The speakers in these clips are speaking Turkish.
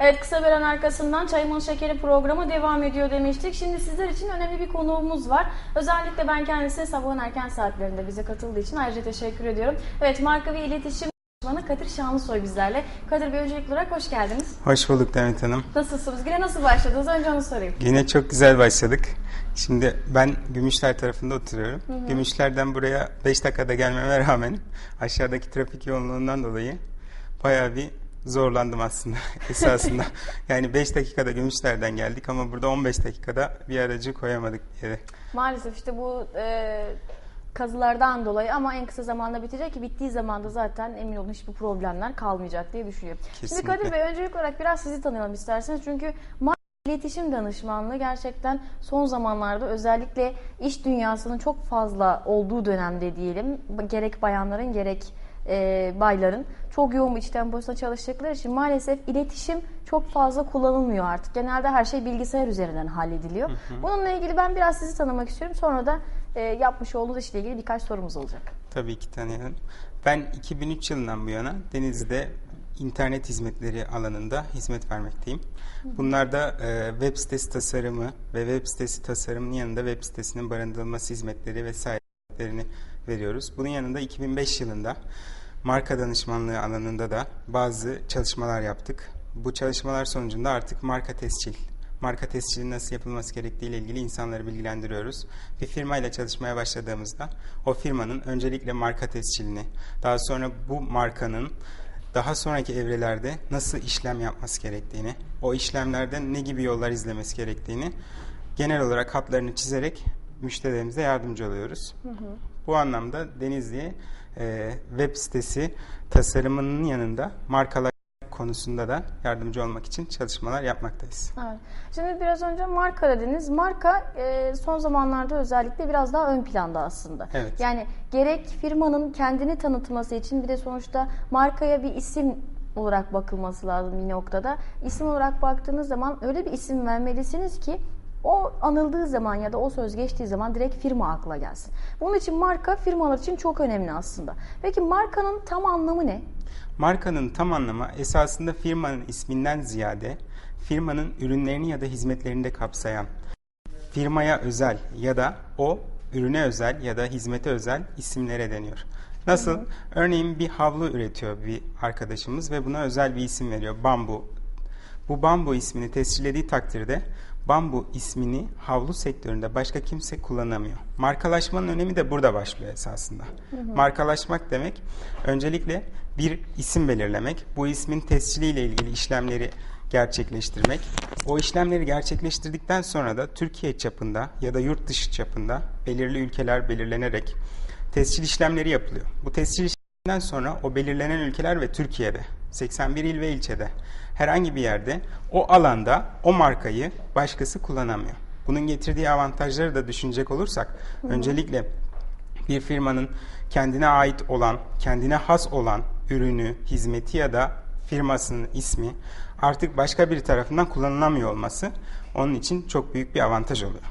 Evet kısa an arkasından Çayımın Şekeri programı devam ediyor demiştik. Şimdi sizler için önemli bir konuğumuz var. Özellikle ben kendisine sabahın erken saatlerinde bize katıldığı için ayrıca teşekkür ediyorum. Evet marka ve iletişim danışmanı Kadir Şanlısoy bizlerle. Kadir Bey öncelikli olarak hoş geldiniz. Hoş bulduk Demet Hanım. Nasılsınız? Güne nasıl başladınız? Önce onu sorayım. Yine çok güzel başladık. Şimdi ben Gümüşler tarafında oturuyorum. Gümüşler'den buraya 5 dakikada gelmeme rağmen aşağıdaki trafik yoğunluğundan dolayı bayağı bir zorlandım aslında esasında. yani 5 dakikada Gümüşler'den geldik ama burada 15 dakikada bir aracı koyamadık yere. Maalesef işte bu e, kazılardan dolayı ama en kısa zamanda bitecek ki bittiği zaman da zaten emin olun hiçbir problemler kalmayacak diye düşünüyorum. Şimdi Kesinlikle. Kadir Bey öncelik olarak biraz sizi tanıyalım isterseniz. Çünkü iletişim danışmanlığı gerçekten son zamanlarda özellikle iş dünyasının çok fazla olduğu dönemde diyelim gerek bayanların gerek e, bayların çok yoğun bir iç temposunda çalıştıkları için maalesef iletişim çok fazla kullanılmıyor artık. Genelde her şey bilgisayar üzerinden hallediliyor. Bununla ilgili ben biraz sizi tanımak istiyorum. Sonra da e, yapmış olduğunuz işle ilgili birkaç sorumuz olacak. Tabii ki tanıyorum. Ben 2003 yılından bu yana Denizli'de internet hizmetleri alanında hizmet vermekteyim. Bunlarda e, web sitesi tasarımı ve web sitesi tasarımının yanında web sitesinin barındırılması hizmetleri vesairelerini veriyoruz. Bunun yanında 2005 yılında marka danışmanlığı alanında da bazı çalışmalar yaptık. Bu çalışmalar sonucunda artık marka tescil marka tescilinin nasıl yapılması gerektiği ile ilgili insanları bilgilendiriyoruz. Bir firmayla çalışmaya başladığımızda o firmanın öncelikle marka tescilini, daha sonra bu markanın daha sonraki evrelerde nasıl işlem yapması gerektiğini, o işlemlerde ne gibi yollar izlemesi gerektiğini genel olarak hatlarını çizerek müşterilerimize yardımcı oluyoruz. Bu anlamda Denizli'ye e, web sitesi tasarımının yanında markalar konusunda da yardımcı olmak için çalışmalar yapmaktayız. Evet. Şimdi biraz önce marka dediniz. Marka e, son zamanlarda özellikle biraz daha ön planda aslında. Evet. Yani gerek firmanın kendini tanıtması için bir de sonuçta markaya bir isim olarak bakılması lazım bir noktada. İsim olarak baktığınız zaman öyle bir isim vermelisiniz ki o anıldığı zaman ya da o söz geçtiği zaman direkt firma akla gelsin. Bunun için marka firmalar için çok önemli aslında. Peki markanın tam anlamı ne? Markanın tam anlamı esasında firmanın isminden ziyade firmanın ürünlerini ya da hizmetlerini de kapsayan firmaya özel ya da o ürüne özel ya da hizmete özel isimlere deniyor. Nasıl? Örneğin bir havlu üretiyor bir arkadaşımız ve buna özel bir isim veriyor. Bambu. Bu bambu ismini tescillediği takdirde bambu ismini havlu sektöründe başka kimse kullanamıyor. Markalaşmanın önemi de burada başlıyor esasında. Markalaşmak demek öncelikle bir isim belirlemek, bu ismin tesciliyle ilgili işlemleri gerçekleştirmek. O işlemleri gerçekleştirdikten sonra da Türkiye çapında ya da yurt dışı çapında belirli ülkeler belirlenerek tescil işlemleri yapılıyor. Bu tescil işlemlerinden sonra o belirlenen ülkeler ve Türkiye'de 81 il ve ilçede herhangi bir yerde o alanda o markayı başkası kullanamıyor. Bunun getirdiği avantajları da düşünecek olursak öncelikle bir firmanın kendine ait olan, kendine has olan ürünü, hizmeti ya da firmasının ismi artık başka bir tarafından kullanılamıyor olması onun için çok büyük bir avantaj oluyor.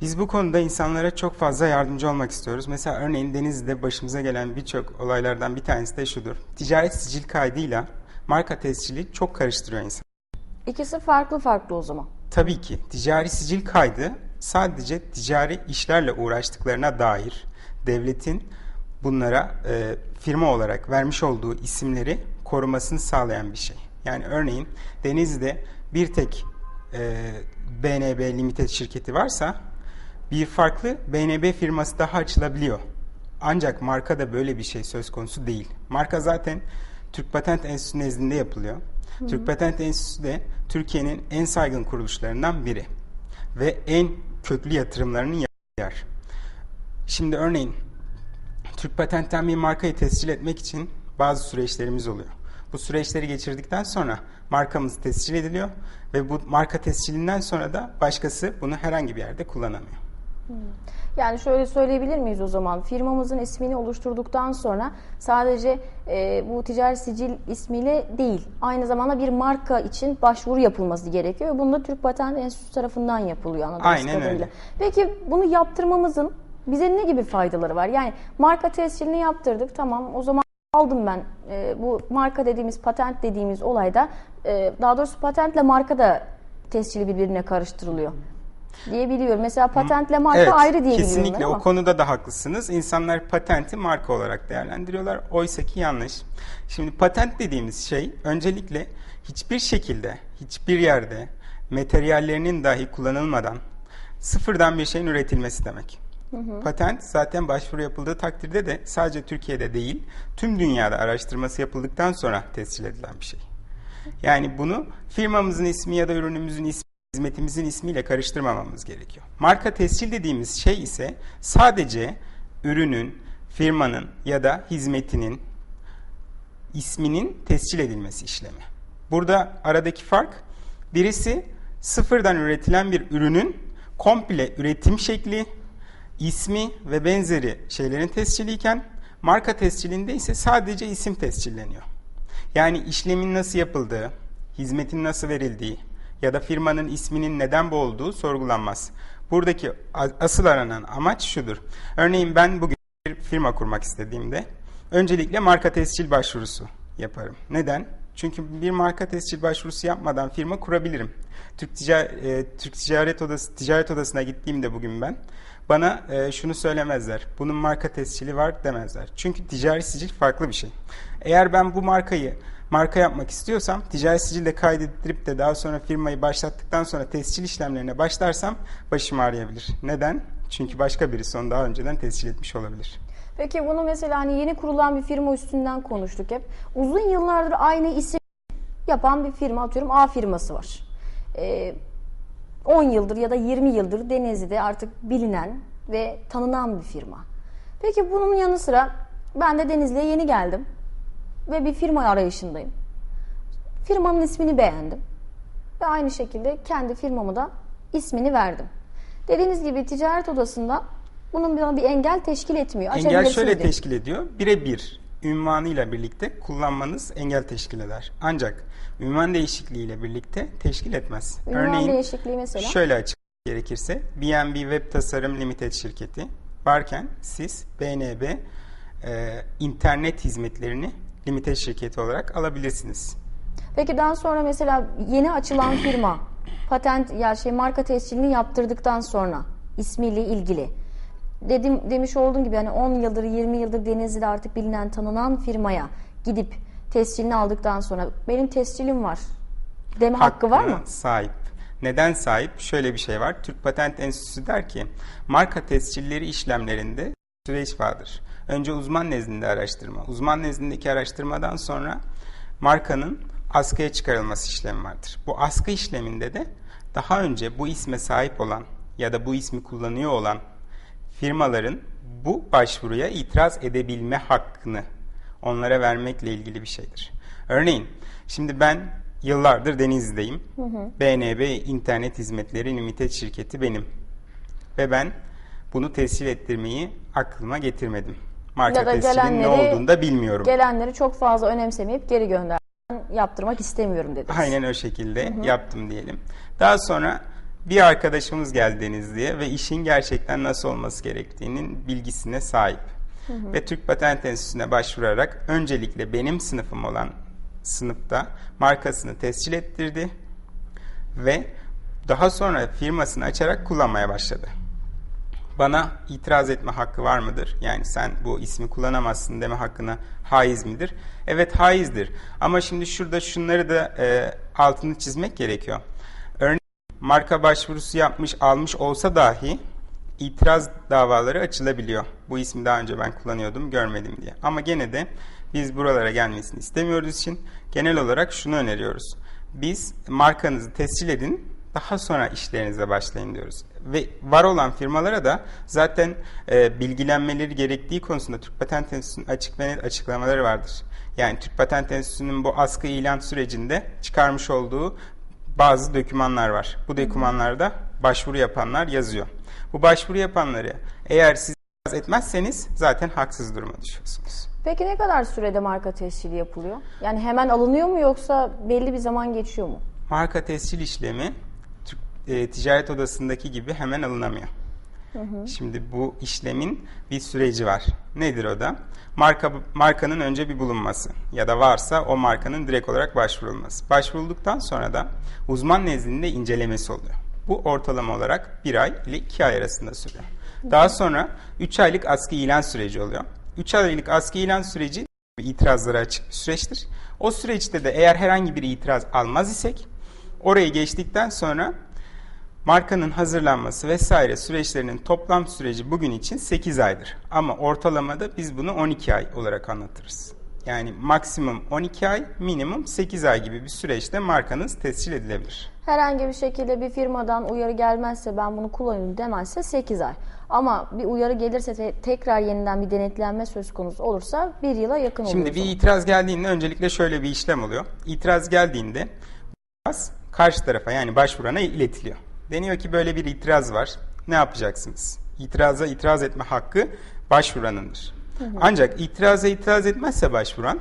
Biz bu konuda insanlara çok fazla yardımcı olmak istiyoruz. Mesela örneğin Denizli'de başımıza gelen birçok olaylardan bir tanesi de şudur. Ticaret sicil kaydıyla marka tescili çok karıştırıyor insan. İkisi farklı farklı o zaman. Tabii ki ticari sicil kaydı sadece ticari işlerle uğraştıklarına dair devletin bunlara e, firma olarak vermiş olduğu isimleri korumasını sağlayan bir şey. Yani örneğin Denizli'de bir tek e, BNB Limited şirketi varsa bir farklı BNB firması daha açılabiliyor. Ancak markada böyle bir şey söz konusu değil. Marka zaten Türk Patent Enstitüsü nezdinde yapılıyor. Türk Patent Enstitüsü de Türkiye'nin en saygın kuruluşlarından biri. Ve en köklü yatırımlarının yapıldığı yer. Şimdi örneğin Türk Patent'ten bir markayı tescil etmek için bazı süreçlerimiz oluyor. Bu süreçleri geçirdikten sonra markamız tescil ediliyor ve bu marka tescilinden sonra da başkası bunu herhangi bir yerde kullanamıyor. Yani şöyle söyleyebilir miyiz o zaman? Firmamızın ismini oluşturduktan sonra sadece e, bu ticari sicil ismiyle değil, aynı zamanda bir marka için başvuru yapılması gerekiyor. Bunu da Türk Patent Enstitüsü tarafından yapılıyor anladığımız Aynen kadarıyla. öyle. Peki bunu yaptırmamızın bize ne gibi faydaları var? Yani marka tescilini yaptırdık, tamam o zaman aldım ben. E, bu marka dediğimiz, patent dediğimiz olayda e, daha doğrusu patentle marka da tescili birbirine karıştırılıyor diye biliyorum. Mesela patentle marka Evet, ayrı diye kesinlikle o konuda da haklısınız. İnsanlar patenti marka olarak değerlendiriyorlar. Oysa ki yanlış. Şimdi patent dediğimiz şey öncelikle hiçbir şekilde, hiçbir yerde materyallerinin dahi kullanılmadan sıfırdan bir şeyin üretilmesi demek. Patent zaten başvuru yapıldığı takdirde de sadece Türkiye'de değil, tüm dünyada araştırması yapıldıktan sonra tescil edilen bir şey. Yani bunu firmamızın ismi ya da ürünümüzün ismi, hizmetimizin ismiyle karıştırmamamız gerekiyor. Marka tescil dediğimiz şey ise sadece ürünün, firmanın ya da hizmetinin isminin tescil edilmesi işlemi. Burada aradaki fark birisi sıfırdan üretilen bir ürünün komple üretim şekli, ismi ve benzeri şeylerin tesciliyken marka tescilinde ise sadece isim tescilleniyor. Yani işlemin nasıl yapıldığı, hizmetin nasıl verildiği ya da firmanın isminin neden bu olduğu sorgulanmaz. Buradaki asıl aranan amaç şudur. Örneğin ben bugün bir firma kurmak istediğimde öncelikle marka tescil başvurusu yaparım. Neden? Çünkü bir marka tescil başvurusu yapmadan firma kurabilirim. Türk, Tica- e, Türk Ticaret Odası Ticaret Odası'na gittiğimde bugün ben bana e, şunu söylemezler. Bunun marka tescili var demezler. Çünkü ticari sicil farklı bir şey. Eğer ben bu markayı marka yapmak istiyorsam ticari sicilde kaydettirip de daha sonra firmayı başlattıktan sonra tescil işlemlerine başlarsam başım ağrıyabilir. Neden? Çünkü başka birisi onu daha önceden tescil etmiş olabilir. Peki bunu mesela hani yeni kurulan bir firma üstünden konuştuk hep. Uzun yıllardır aynı isim yapan bir firma atıyorum A firması var. Ee, 10 yıldır ya da 20 yıldır Denizli'de artık bilinen ve tanınan bir firma. Peki bunun yanı sıra ben de Denizli'ye yeni geldim ve bir firma arayışındayım. Firmanın ismini beğendim ve aynı şekilde kendi firmamı da ismini verdim. Dediğiniz gibi ticaret odasında bunun bana bir engel teşkil etmiyor. Engel şöyle teşkil ediyor. Birebir ünvanıyla birlikte kullanmanız engel teşkil eder. Ancak ünvan değişikliğiyle birlikte teşkil etmez. Ünvan değişikliği mesela? Şöyle açık gerekirse BNB Web Tasarım Limited şirketi varken siz BNB e, internet hizmetlerini limited şirketi olarak alabilirsiniz. Peki daha sonra mesela yeni açılan firma patent ya şey marka tescilini yaptırdıktan sonra ismiyle ilgili dedim demiş olduğum gibi hani 10 yıldır 20 yıldır Denizli'de artık bilinen tanınan firmaya gidip tescilini aldıktan sonra benim tescilim var deme hakkı var mı? Sahip. Neden sahip? Şöyle bir şey var. Türk Patent Enstitüsü der ki marka tescilleri işlemlerinde süreç vardır. Önce uzman nezdinde araştırma. Uzman nezdindeki araştırmadan sonra markanın askıya çıkarılması işlemi vardır. Bu askı işleminde de daha önce bu isme sahip olan ya da bu ismi kullanıyor olan firmaların bu başvuruya itiraz edebilme hakkını onlara vermekle ilgili bir şeydir. Örneğin şimdi ben yıllardır Denizli'deyim. BNB İnternet Hizmetleri Limited şirketi benim. Ve ben bunu tescil ettirmeyi aklıma getirmedim. Marka Ya da tescilin ne olduğunu da bilmiyorum. Gelenleri çok fazla önemsemeyip geri gönder. Yaptırmak istemiyorum dediniz. Aynen o şekilde yaptım diyelim. Daha sonra bir arkadaşımız geldi Denizli'ye ve işin gerçekten nasıl olması gerektiğinin bilgisine sahip. Ve Türk Patent Enstitüsü'ne başvurarak öncelikle benim sınıfım olan sınıfta markasını tescil ettirdi ve daha sonra firmasını açarak kullanmaya başladı. Bana itiraz etme hakkı var mıdır? Yani sen bu ismi kullanamazsın deme hakkına haiz midir? Evet haizdir. Ama şimdi şurada şunları da e, altını çizmek gerekiyor. Marka başvurusu yapmış almış olsa dahi itiraz davaları açılabiliyor. Bu ismi daha önce ben kullanıyordum görmedim diye. Ama gene de biz buralara gelmesini istemiyoruz için genel olarak şunu öneriyoruz. Biz markanızı tescil edin daha sonra işlerinize başlayın diyoruz. Ve var olan firmalara da zaten e, bilgilenmeleri gerektiği konusunda Türk Patent Enstitüsü'nün açık ve net açıklamaları vardır. Yani Türk Patent Enstitüsü'nün bu askı ilan sürecinde çıkarmış olduğu bazı dokümanlar var. Bu dokümanlarda başvuru yapanlar yazıyor. Bu başvuru yapanları eğer siz etmezseniz zaten haksız duruma düşüyorsunuz. Peki ne kadar sürede marka tescili yapılıyor? Yani hemen alınıyor mu yoksa belli bir zaman geçiyor mu? Marka tescil işlemi e, Ticaret Odası'ndaki gibi hemen alınamıyor. Şimdi bu işlemin bir süreci var. Nedir o da? Marka markanın önce bir bulunması ya da varsa o markanın direkt olarak başvurulması. Başvurulduktan sonra da uzman nezdinde incelemesi oluyor. Bu ortalama olarak bir ay ile iki ay arasında sürüyor. Daha sonra 3 aylık askı ilan süreci oluyor. 3 aylık askı ilan süreci itirazlara açık bir süreçtir. O süreçte de eğer herhangi bir itiraz almaz isek orayı geçtikten sonra markanın hazırlanması vesaire süreçlerinin toplam süreci bugün için 8 aydır. Ama ortalamada biz bunu 12 ay olarak anlatırız. Yani maksimum 12 ay, minimum 8 ay gibi bir süreçte markanız tescil edilebilir. Herhangi bir şekilde bir firmadan uyarı gelmezse ben bunu kullanıyorum demezse 8 ay. Ama bir uyarı gelirse te- tekrar yeniden bir denetlenme söz konusu olursa bir yıla yakın oluyor. Şimdi bir itiraz geldiğinde öncelikle şöyle bir işlem oluyor. İtiraz geldiğinde itiraz karşı tarafa yani başvurana iletiliyor. Deniyor ki böyle bir itiraz var. Ne yapacaksınız? İtiraza itiraz etme hakkı başvuranındır. Ancak itiraza itiraz etmezse başvuran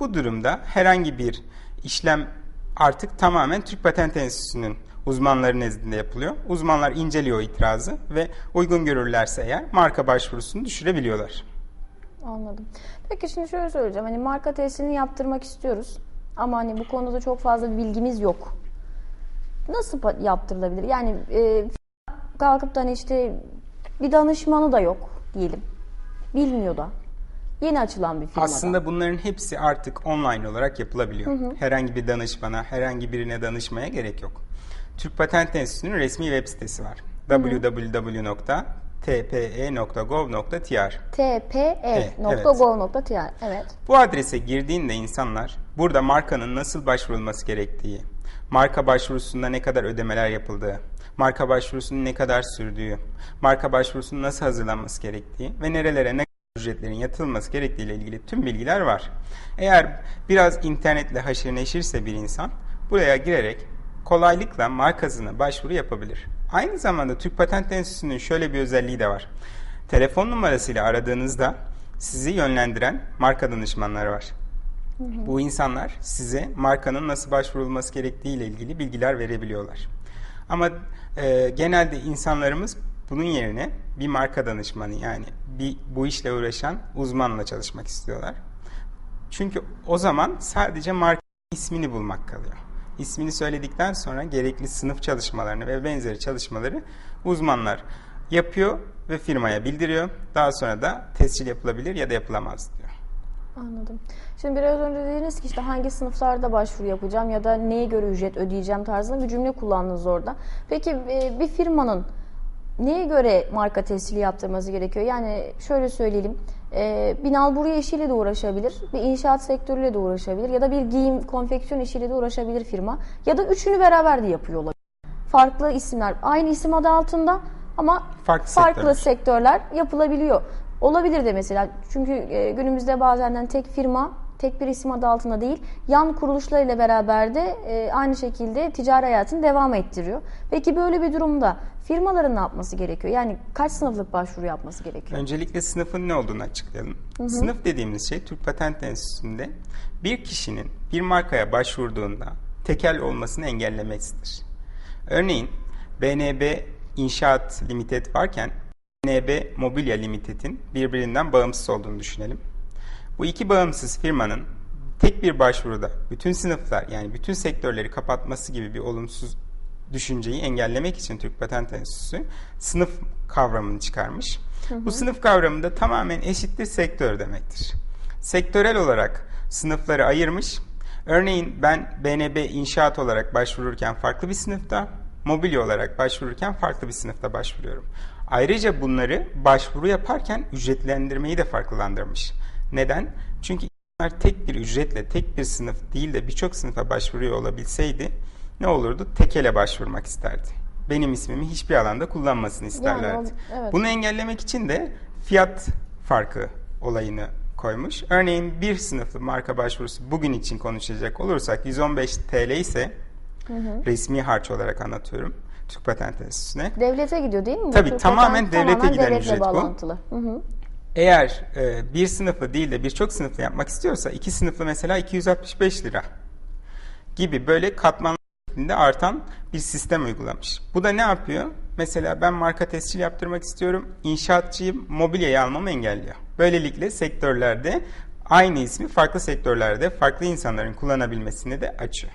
bu durumda herhangi bir işlem artık tamamen Türk Patent Enstitüsü'nün uzmanları nezdinde yapılıyor. Uzmanlar inceliyor itirazı ve uygun görürlerse eğer marka başvurusunu düşürebiliyorlar. Anladım. Peki şimdi şöyle söyleyeceğim. Hani marka testini yaptırmak istiyoruz. Ama hani bu konuda çok fazla bilgimiz yok. Nasıl yaptırılabilir? Yani e, kalkıp da hani işte bir danışmanı da yok diyelim. Bilmiyor da. Yeni açılan bir firmada. Aslında bunların hepsi artık online olarak yapılabiliyor. Herhangi bir danışmana, herhangi birine danışmaya gerek yok. Türk Patent Enstitüsü'nün resmi web sitesi var. www.tpe.gov.tr tpe.gov.tr Evet. Bu adrese girdiğinde insanlar burada markanın nasıl başvurulması gerektiği, marka başvurusunda ne kadar ödemeler yapıldığı, marka başvurusunun ne kadar sürdüğü, marka başvurusunun nasıl hazırlanması gerektiği ve nerelere ne ücretlerin yatılması gerektiği ile ilgili tüm bilgiler var. Eğer biraz internetle haşır neşirse bir insan buraya girerek kolaylıkla markasına başvuru yapabilir. Aynı zamanda Türk Patent Enstitüsü'nün şöyle bir özelliği de var. Telefon numarasıyla aradığınızda sizi yönlendiren marka danışmanları var. Bu insanlar size markanın nasıl başvurulması gerektiği ile ilgili bilgiler verebiliyorlar. Ama e, genelde insanlarımız bunun yerine bir marka danışmanı yani bir bu işle uğraşan uzmanla çalışmak istiyorlar. Çünkü o zaman sadece marka ismini bulmak kalıyor. İsmini söyledikten sonra gerekli sınıf çalışmalarını ve benzeri çalışmaları uzmanlar yapıyor ve firmaya bildiriyor. Daha sonra da tescil yapılabilir ya da yapılamaz diyor. Anladım. Şimdi biraz önce dediniz ki işte hangi sınıflarda başvuru yapacağım ya da neye göre ücret ödeyeceğim tarzında bir cümle kullandınız orada. Peki e, bir firmanın neye göre marka tescili yaptırması gerekiyor? Yani şöyle söyleyelim. E, bir nalburi işiyle de uğraşabilir, bir inşaat sektörüyle de uğraşabilir ya da bir giyim, konfeksiyon işiyle de uğraşabilir firma. Ya da üçünü beraber de yapıyor olabilir. Farklı isimler, aynı isim adı altında ama Farklı farklı sektörler. sektörler yapılabiliyor. Olabilir de mesela çünkü e, günümüzde bazenden tek firma tek bir isim adı altında değil yan kuruluşlarıyla beraber de e, aynı şekilde ticari hayatını devam ettiriyor. Peki böyle bir durumda firmaların ne yapması gerekiyor? Yani kaç sınıflık başvuru yapması gerekiyor? Öncelikle sınıfın ne olduğunu açıklayalım. Sınıf dediğimiz şey Türk Patent Enstitüsü'nde bir kişinin bir markaya başvurduğunda tekel olmasını engellemesidir. Örneğin BNB İnşaat Limited varken BNB Mobilya Limited'in birbirinden bağımsız olduğunu düşünelim. Bu iki bağımsız firmanın tek bir başvuruda bütün sınıflar yani bütün sektörleri kapatması gibi bir olumsuz düşünceyi engellemek için Türk Patent Enstitüsü sınıf kavramını çıkarmış. Bu sınıf kavramı da tamamen eşittir sektör demektir. Sektörel olarak sınıfları ayırmış. Örneğin ben BNB inşaat olarak başvururken farklı bir sınıfta, mobilya olarak başvururken farklı bir sınıfta başvuruyorum. Ayrıca bunları başvuru yaparken ücretlendirmeyi de farklılandırmış. Neden? Çünkü insanlar tek bir ücretle tek bir sınıf değil de birçok sınıfa başvuruyor olabilseydi ne olurdu? Tekele başvurmak isterdi. Benim ismimi hiçbir alanda kullanmasını isterlerdi. o- evet. Bunu engellemek için de fiyat farkı olayını koymuş. Örneğin bir sınıflı marka başvurusu bugün için konuşacak olursak 115 TL ise resmi harç olarak anlatıyorum. Türk Patent Enstitüsü'ne. Devlete gidiyor değil mi? Tabii, Türk tamamen Patent devlete tamamen giden ücret bu. Hı hı. Eğer e, bir sınıflı değil de birçok sınıflı yapmak istiyorsa iki sınıflı mesela 265 lira gibi böyle katmanlı şeklinde artan bir sistem uygulamış. Bu da ne yapıyor? Mesela ben marka tescil yaptırmak istiyorum. İnşaatçıyım, mobilyayı almamı engelliyor. Böylelikle sektörlerde aynı ismi farklı sektörlerde farklı insanların kullanabilmesini de açıyor.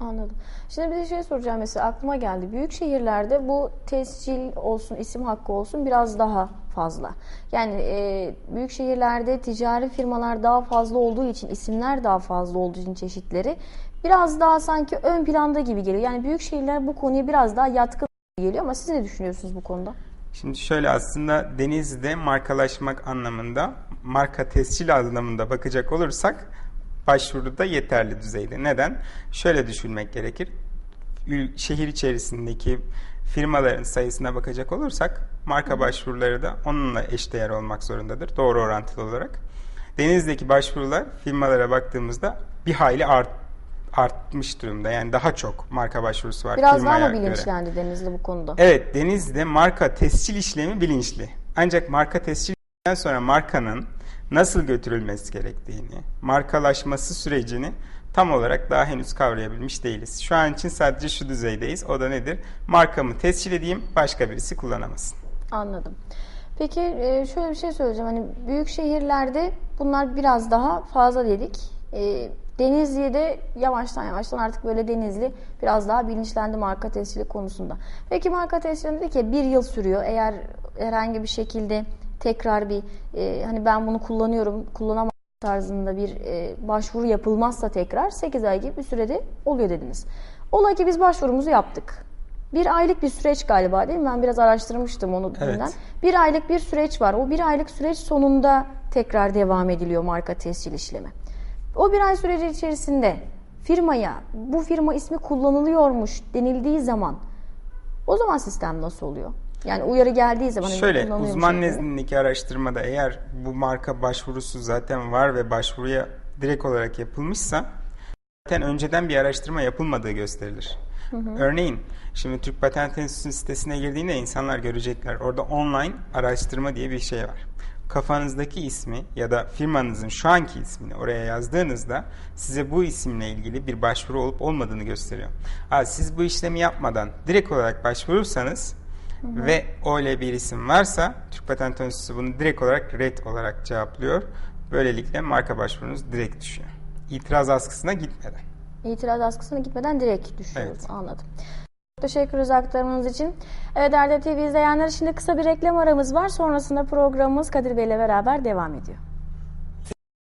Anladım. Şimdi bir de şey soracağım mesela aklıma geldi. Büyük şehirlerde bu tescil olsun, isim hakkı olsun biraz daha fazla. Yani e, büyük şehirlerde ticari firmalar daha fazla olduğu için, isimler daha fazla olduğu için çeşitleri biraz daha sanki ön planda gibi geliyor. Yani büyük şehirler bu konuya biraz daha yatkın geliyor ama siz ne düşünüyorsunuz bu konuda? Şimdi şöyle aslında Denizli'de markalaşmak anlamında, marka tescil anlamında bakacak olursak başvuruda yeterli düzeyde. Neden? Şöyle düşünmek gerekir. Şehir içerisindeki firmaların sayısına bakacak olursak marka başvuruları da onunla eşdeğer olmak zorundadır. Doğru orantılı olarak. Denizli'deki başvurular firmalara baktığımızda bir hayli art, artmış durumda. Yani daha çok marka başvurusu var Biraz daha mı göre. bilinçlendi Denizli bu konuda? Evet, Denizli'de marka tescil işlemi bilinçli. Ancak marka tescilden sonra markanın nasıl götürülmesi gerektiğini, markalaşması sürecini tam olarak daha henüz kavrayabilmiş değiliz. Şu an için sadece şu düzeydeyiz. O da nedir? Markamı tescil edeyim, başka birisi kullanamasın. Anladım. Peki e, şöyle bir şey söyleyeceğim. Hani büyük şehirlerde bunlar biraz daha fazla dedik. E, Denizli'de yavaştan yavaştan artık böyle Denizli biraz daha bilinçlendi marka tescili konusunda. Peki marka tescili dedi ki bir yıl sürüyor. Eğer herhangi bir şekilde tekrar bir e, hani ben bunu kullanıyorum, kullanamam tarzında bir e, başvuru yapılmazsa tekrar 8 ay gibi bir sürede oluyor dediniz. Ola ki biz başvurumuzu yaptık. Bir aylık bir süreç galiba değil mi? Ben biraz araştırmıştım onu Evet. dünden. Bir aylık bir süreç var. O bir aylık süreç sonunda tekrar devam ediliyor marka tescil işlemi. O bir ay süreci içerisinde firmaya bu firma ismi kullanılıyormuş denildiği zaman o zaman sistem nasıl oluyor? Yani uyarı geldiği zaman Şöyle, uzman nezdindeki araştırmada eğer bu marka başvurusu zaten var ve başvuruya direkt olarak yapılmışsa zaten önceden bir araştırma yapılmadığı gösterilir. Örneğin şimdi Türk Patent Enstitüsü sitesine girdiğinde insanlar görecekler. Orada online araştırma diye bir şey var. Kafanızdaki ismi ya da firmanızın şu anki ismini oraya yazdığınızda size bu isimle ilgili bir başvuru olup olmadığını gösteriyor. Ha, siz bu işlemi yapmadan direkt olarak başvurursanız ve öyle bir isim varsa Türk Patent Enstitüsü bunu direkt olarak red olarak cevaplıyor. Böylelikle marka başvurunuz direkt düşüyor. İtiraz askısına gitmeden. İtiraz askısına gitmeden direkt düşüyor. Evet. Anladım. Teşekkür ederiz aktarmanız için. Evet Erde TV izleyenler şimdi kısa bir reklam aramız var. Sonrasında programımız Kadir Bey ile beraber devam ediyor.